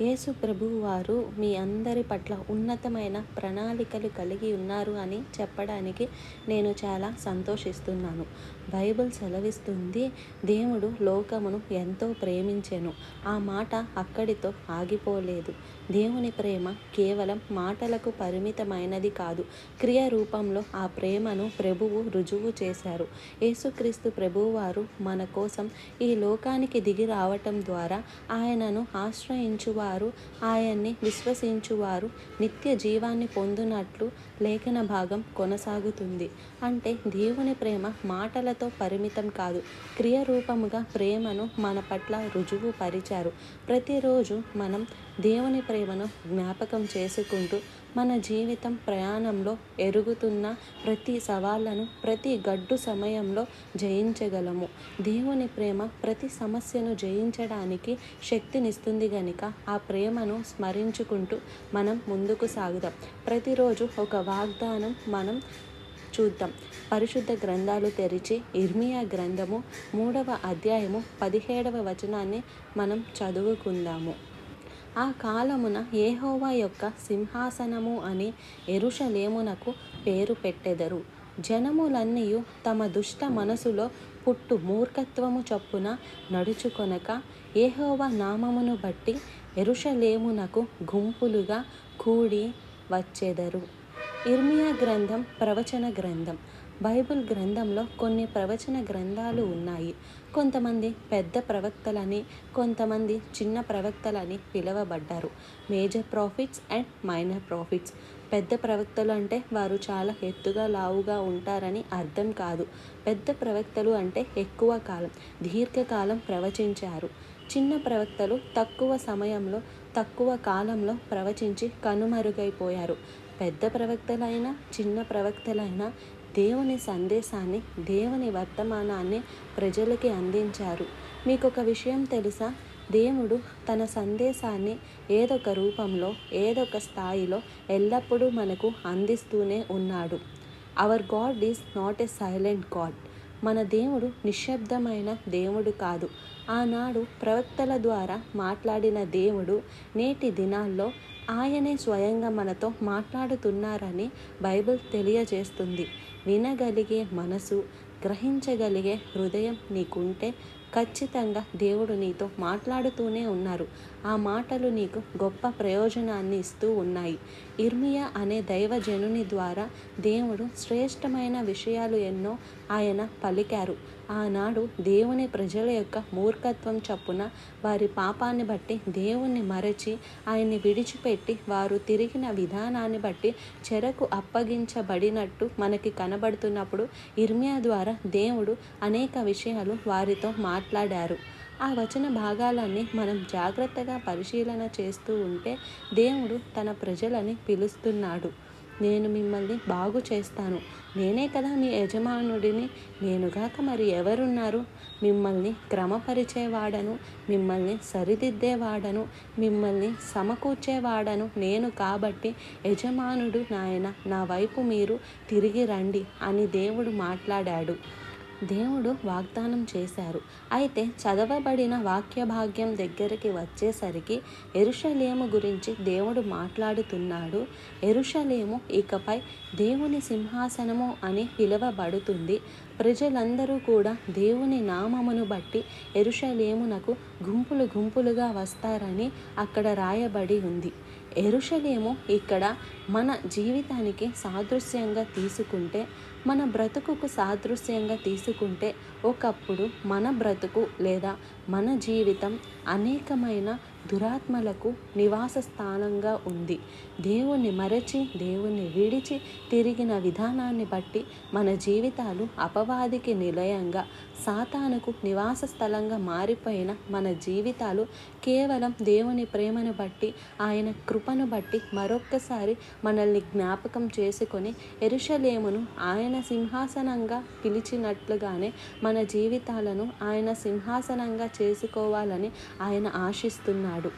యేసు ప్రభువు వారు మీ అందరి పట్ల ఉన్నతమైన ప్రణాళికలు కలిగి ఉన్నారు అని చెప్పడానికి నేను చాలా సంతోషిస్తున్నాను. బైబిల్ సెలవిస్తుంది దేవుడు లోకమును ఎంతో ప్రేమించెను. ఆ మాట అక్కడితో ఆగిపోలేదు. దేవుని ప్రేమ కేవలం మాటలకు పరిమితమైనది కాదు. క్రియ రూపంలో ఆ ప్రేమను ప్రభువు రుజువు చేశారు. యేసుక్రీస్తు ప్రభువారు మన కోసం ఈ లోకానికి దిగి రావటం ద్వారా ఆయనను ఆశ్రయించువారు ఆయన్ని విశ్వసించువారు. నిత్య జీవాన్ని పొందునట్లు లేఖన భాగం కొనసాగుతుంది. అంటే దేవుని ప్రేమ మాటలతో పరిమితం కాదు. క్రియ రూపముగా ప్రేమను మన పట్ల రుజువు పరిచారు. ప్రతిరోజు మనం దేవుని ప్రేమను జ్ఞాపకం చేసుకుంటూ మన జీవితం ప్రయాణంలో ఎరుగుతున్న ప్రతి సవాళ్ళను ప్రతి గడ్డు సమయంలో జయించగలము. దేవుని ప్రేమ ప్రతి సమస్యను జయించడానికి శక్తినిస్తుంది గనుక ఆ ప్రేమను స్మరించుకుంటూ మనం ముందుకు సాగుదాం. ప్రతిరోజు ఒక వాగ్దానం మనం చూద్దాం. పరిశుద్ధ గ్రంథాలు తెరిచి ఇర్మియా గ్రంథము మూడవ అధ్యాయము పదిహేడవ వచనాన్ని మనం చదువుకుందాము. ఆ కాలమున ఏహోవా యొక్క సింహాసనము అని ఎరుషలేమునకు పేరు పెట్టెదరు. జనములన్నీయు తమ దుష్ట మనసులో పుట్టు మూర్ఖత్వము చొప్పున నడుచుకొనక ఏహోవా నామమును బట్టి ఎరుషలేమునకు గుంపులుగా కూడి వచ్చెదరు. ఇర్మియా గ్రంథం ప్రవచన గ్రంథం. బైబిల్ గ్రంథంలో కొన్ని ప్రవచన గ్రంథాలు ఉన్నాయి. కొంతమంది పెద్ద ప్రవక్తలని కొంతమంది చిన్న ప్రవక్తలని పిలువబడ్డారు. Major prophets and minor prophets. పెద్ద ప్రవక్తలు అంటే వారు చాలా ఎత్తుగా లావుగా ఉంటారని అర్థం కాదు. పెద్ద ప్రవక్తలు అంటే ఎక్కువ కాలం దీర్ఘకాలం ప్రవచించారు. చిన్న ప్రవక్తలు తక్కువ సమయంలో తక్కువ కాలంలో ప్రవచించి కనుమరుగైపోయారు. పెద్ద ప్రవక్తలైనా చిన్న ప్రవక్తలైనా దేవుని సందేశాన్ని దేవుని వర్తమానాన్ని ప్రజలకి అందించారు. మీకు ఒక విషయం తెలుసా? దేవుడు తన సందేశాన్ని ఏదొక రూపంలో ఏదొక స్థాయిలో ఎల్లప్పుడూ మనకు అందిస్తూనే ఉన్నాడు. Our God is not a silent God మన దేవుడు నిశ్శబ్దమైన దేవుడు కాదు. ఆనాడు ప్రవక్తల ద్వారా మాట్లాడిన దేవుడు నేటి దినాల్లో ఆయనే స్వయంగా మనతో మాట్లాడుతున్నారని బైబిల్ తెలియజేస్తుంది. వినగలిగే మనసు గ్రహించగలిగే హృదయం నీకుంటే ఖచ్చితంగా దేవుడు నీతో మాట్లాడుతూనే ఉన్నారు. ఆ మాటలు నీకు గొప్ప ప్రయోజనాన్ని ఇస్తూ ఉన్నాయి. ఇర్మియా అనే దైవజనుని ద్వారా దేవుడు శ్రేష్టమైన విషయాలు ఎన్నో ఆయన పలికారు. ఆనాడు దేవుని ప్రజల యొక్క మూర్ఖత్వం చప్పున వారి పాపాన్ని బట్టి దేవుణ్ణి మరచి ఆయన్ని విడిచిపెట్టి వారు తిరిగిన విధానాన్ని బట్టి చెరకు అప్పగించబడినట్టు మనకి కనబడుతున్నప్పుడు ఇర్మియా ద్వారా దేవుడు అనేక విషయాలు వారితో మాట్లాడారు. ఆ వచన భాగాలన్నీ మనం జాగ్రత్తగా పరిశీలన చేస్తూ ఉంటే దేవుడు తన ప్రజలని పిలుస్తున్నాడు. నేను మిమ్మల్ని బాగు చేస్తాను. నేనే కదా మీ యజమానుడిని. నేనుగాక మరి ఎవరున్నారు? మిమ్మల్ని క్రమపరిచేవాడను. మిమ్మల్ని సరిదిద్దేవాడను. మిమ్మల్ని సమకూర్చేవాడను నేను కాబట్టి యజమానుడు నాయన నా వైపు మీరు తిరిగి రండి అని దేవుడు మాట్లాడాడు. దేవుడు వాగ్దానం చేశారు. అయితే చదవబడిన వాక్య భాగ్యం దగ్గరికి వచ్చేసరికి ఎరుషలేము గురించి దేవుడు మాట్లాడుతున్నాడు. ఎరుషలేము ఇకపై దేవుని సింహాసనము అని పిలువబడుతుంది. ప్రజలందరూ కూడా దేవుని నామమును బట్టి ఎరుషలేమునకు గుంపులు గుంపులుగా వస్తారని అక్కడ రాయబడి ఉంది. ఎరుషలేము ఇక్కడ మన జీవితానికి సాదృశ్యంగా తీసుకుంటే మన బ్రతుకుకు సాదృశ్యంగా తీసుకుంటే ఒకప్పుడు మన బ్రతుకు లేదా మన జీవితం అనేకమైన దురాత్మలకు నివాస స్థానంగా ఉంది. దేవుణ్ణి మరచి దేవుణ్ణి విడిచి తిరిగిన విధానాన్ని బట్టి మన జీవితాలు అపవాదికి నిలయంగా సాతానుకు నివాస స్థలంగా మారిపోయిన మన జీవితాలు కేవలం దేవుని ప్రేమను బట్టి ఆయన కృపను బట్టి మరొక్కసారి మనల్ని జ్ఞాపకం చేసుకొని ఎరుషలేమును ఆయన సింహాసనంగా పిలిచినట్లుగానే మన జీవితాలను ఆయన సింహాసనంగా చేసుకోవాలని ఆయన നാടും.